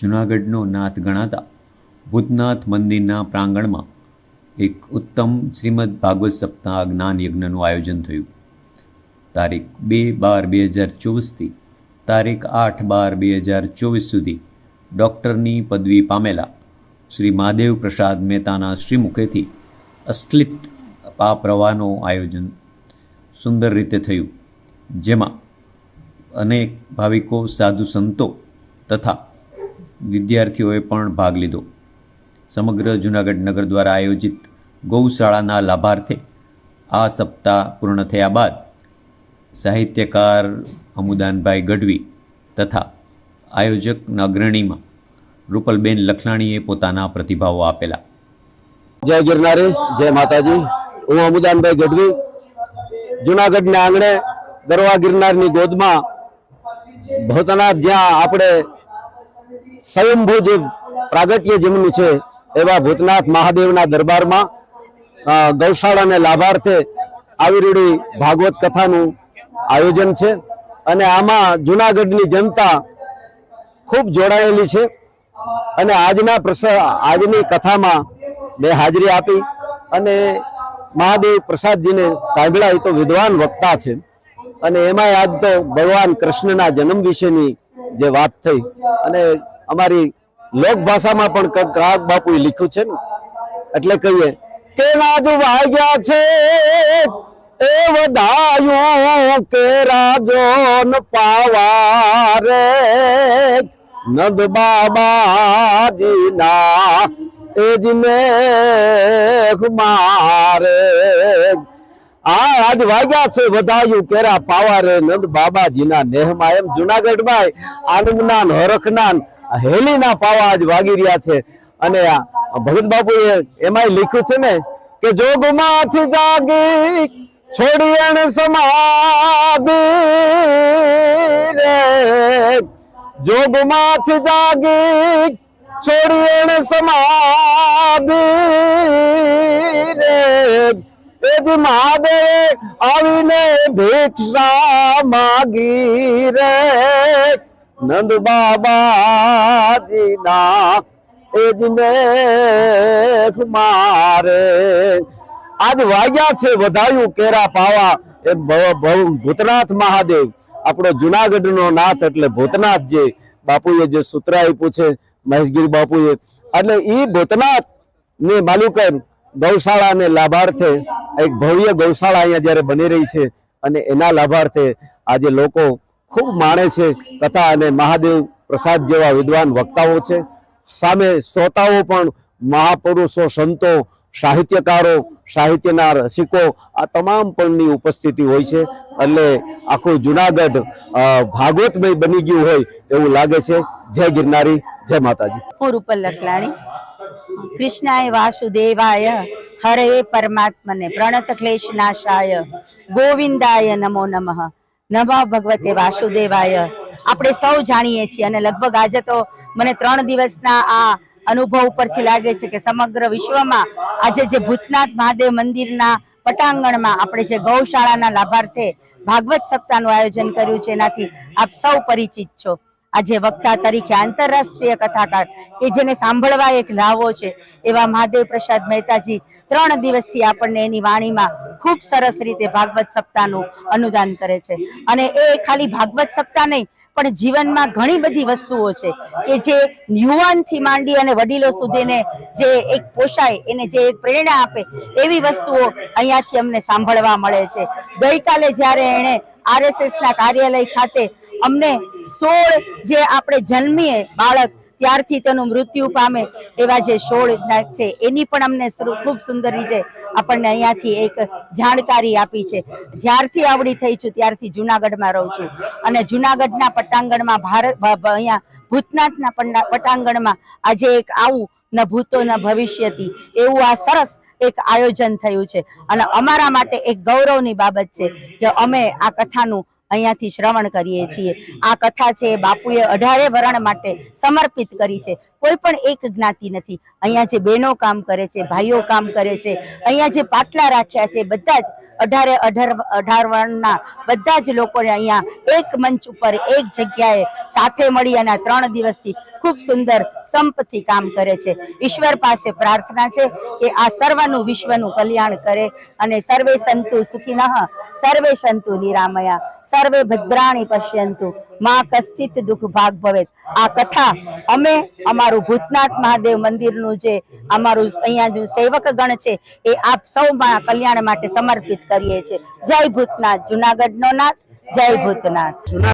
જૂનાગઢનો નાથ ગણાતા ભૂતનાથ મંદિરના પ્રાંગણમાં એક ઉત્તમ શ્રીમદ ભાગવત સપ્તાહ જ્ઞાન યજ્ઞનું આયોજન થયું. તારીખ બે બાર બે હજાર ચોવીસથી તારીખ આઠ બાર બે હજાર ચોવીસ સુધી ડૉક્ટરની પદવી પામેલા શ્રી મહાદેવ પ્રસાદ મહેતાના શ્રીમુખેથી અસ્ખલિત પા પ્રવાહનો આયોજન સુંદર રીતે થયું, જેમાં અનેક ભાવિકો, સાધુ સંતો તથા વિદ્યાર્થીઓએ પણ ભાગ લીધો. સમગ્ર જૂનાગઢ નગર દ્વારા આયોજિત ગૌશાળાના લાભાર્થે આ સપ્તાહ પૂર્ણ થયા બાદ સાહિત્યકાર અમુદાનભાઈ ગઢવી તથા આયોજકના અગ્રણીમાં રૂપલબેન લખલાણીએ પોતાના પ્રતિભાવો આપેલા. જય ગિરનારી, જય માતાજી. હું અમુદાનભાઈ ગઢવી. જુનાગઢના આંગણે ગરવા ગિરનારની ગોદમાં ભવતનાથ જ્યાં આપણે સ્વયંભૂ જે પ્રાગટ્ય જેમનું છે, એવા ભૂતનાથ મહાદેવના દરબારમાં ગૌશાળાને લાભાર્થે આવી રૂડી ભાગવત કથાનું આયોજન છે અને આમાં જુનાગઢની જનતા ખૂબ જોડાયેલી છે અને આજના આજની કથામાં મેં હાજરી આપી અને મહાદેવ પ્રસાદજીને સાંભળ્યા તો વિદ્વાન વક્તા છે અને એમાંય આજ તો ભગવાન કૃષ્ણના જન્મ વિશેની જે વાત થઈ અને અમારી લોક ભાષામાં પણ ક- કાગ બાપુએ લખ્યું છે ને, એટલે કહીએ કે રાજુ વાગ્યા છે, એ વધાયું કે રાજો પાવા રે નંદ બાબાજી ના એ જ મેઘ મારે. આ આજ વાગ્યા છે, વધાયું કેરા પાવારે, નંદ બાબાજીના નેહમાં. એમ જુનાગઢમાં આનંદના ને હરખના ને હેલીના પાવા આજ વાગી રહ્યા છે. અને ભગત બાપુએ એમાંય લખ્યું છે ને કે જોગમાંથી જાગી છોડી એને સમાધિ રે. જોગમાંથી જાગી છોડી એને સમાધિ રે. એ જ મહાદેવે આવીને ભિક્ષા માગી રે. નંદ બાબાજીના એ જ મેઘ મારે. આજ વાગ્યા છે વધાયું કેરા પાવા. એ ભૂતનાથ મહાદેવ. આપણો જુનાગઢનો નાથ એટલે ભૂતનાથ જે બાપુએ જે સૂત્ર આપ્યું છે, મહેશગીરી બાપુએ. એટલે એ ભૂતનાથ ને માલુકર ગૌશાળા ને લાભાર્થે, એક ભવ્ય ગૌશાળા અહીંયા જ્યારે બની રહી છે અને એના લાભાર્થે આજે લોકો ખૂબ માણે છે કથા અને મહાદેવ પ્રસાદ જેવા વિદ્વાન વક્તાઓ છે. સામે શ્રોતાઓ પણ મહાપુરુષો, સંતો, સાહિત્યકારો, સાહિત્યના રસિકો આ તમામ પણની ઉપસ્થિતિ હોય છે. એટલે આખું જુનાગઢ ભાગવતમય બની ગયું હોય એવું લાગે છે. જય ગિરનારી, જય માતાજી. હું રૂપલ લખલાણી કૃષ્ણાય વાસુદેવાય, હરે પરમાત્મને, પ્રણત ક્લેશ નાશાય ગોવિંદાય નમો નમઃ. નમઃ ભગવતે વાસુદેવાય. આપણે સૌ જાણીએ છીએ અને લગભગ આજે તો મને ત્રણ દિવસના આ અનુભવ ઉપરથી લાગે છે કે સમગ્ર વિશ્વમાં આજે જે ભૂતનાથ મહાદેવ મંદિરના પટાંગણમાં આપણે જે ગૌશાળાના લાભાર્થે ભાગવત સપ્તાહનું આયોજન કર્યું છે, એનાથી આપ સૌ પરિચિત છો. આજે વક્તા તરીકે આંતરરાષ્ટ્રીય કથાકાર કે જેને સાંભળવા એક લાવો છે, એવા મહાદેવ પ્રસાદ મહેતાજી ત્રણ દિવસથી આપણને એની વાણીમાં ખૂબ સરસ રીતે ભાગવત સપ્તાહનું અનુદાન કરે છે. અને એ ખાલી ભાગવત સપ્તાહ નહીં, પણ જીવનમાં ઘણી બધી વસ્તુઓ છે કે જે યુવાનથી માંડી અને વડીલો સુધીને જે એક પોષાય, એને જે એક પ્રેરણા આપે, એવી વસ્તુઓ અહીંયાથી અમને સાંભળવા મળે છે. ગઈકાલે જ્યારે એણે આરએસએસ ના કાર્યાલય ખાતે અમને સોળ જે આપણે જન્મીએ બાળક, ત્યારથી તેનું મૃત્યુ પામે એવા જે સોળ છે, એની પણ અમને ખૂબ સુંદર રીતે આપણને અહીંયાથી એક જાણકારી આપી છે. જ્યારથી આવડી થઈ છું, ત્યારથી જુનાગઢમાં રહું છું. અને જુનાગઢના પટાંગણમાં ભારત અહીંયા ભૂતનાથના પટાંગણમાં આજે એક આવું ન ભૂતો ન ભવિષ્યથી એવું આ સરસ એક આયોજન થયું છે. અને અમારા માટે એક ગૌરવની બાબત છે કે અમે આ કથાનું અહીંયાથી શ્રવણ કરીએ છીએ. આ કથા છે બાપુએ અઢારે વરણ માટે સમર્પિત કરી છે. કોઈ પણ એક જ્ઞાતિ નથી. અહીંયા જે બહેનો કામ કરે છે, ભાઈઓ કામ કરે છે, અહીંયા જે પાટલા રાખ્યા છે, બધા જ અઢારે અઢાર અઢાર વર્ણના બધા જ લોકોને અહીંયા એક મંચ ઉપર એક જગ્યાએ સાથે મળી અને ત્રણ દિવસથી ખૂબ સુંદર સંપથી કામ કરે છે. ઈશ્વર પાસે પ્રાર્થના છે કે આ સર્વનું વિશ્વનું કલ્યાણ કરે અને સર્વે સંતુ સુખિનઃ, સર્વે સંતુ નિરામયા, સર્વે ભદ્રાણી પશ્યંતુ, માં કશ્ચિત દુઃખ ભાગ ભવેત. આ કથા અમે અમારું ભૂતનાથ મહાદેવ મંદિરનું જે અમારું અહીંયા જે સેવક ગણ છે એ આપ સૌ કલ્યાણ માટે સમર્પિત કરીએ છીએ. જય ભૂતનાથ જુનાગઢનો નાથ જય ભૂતનાથ.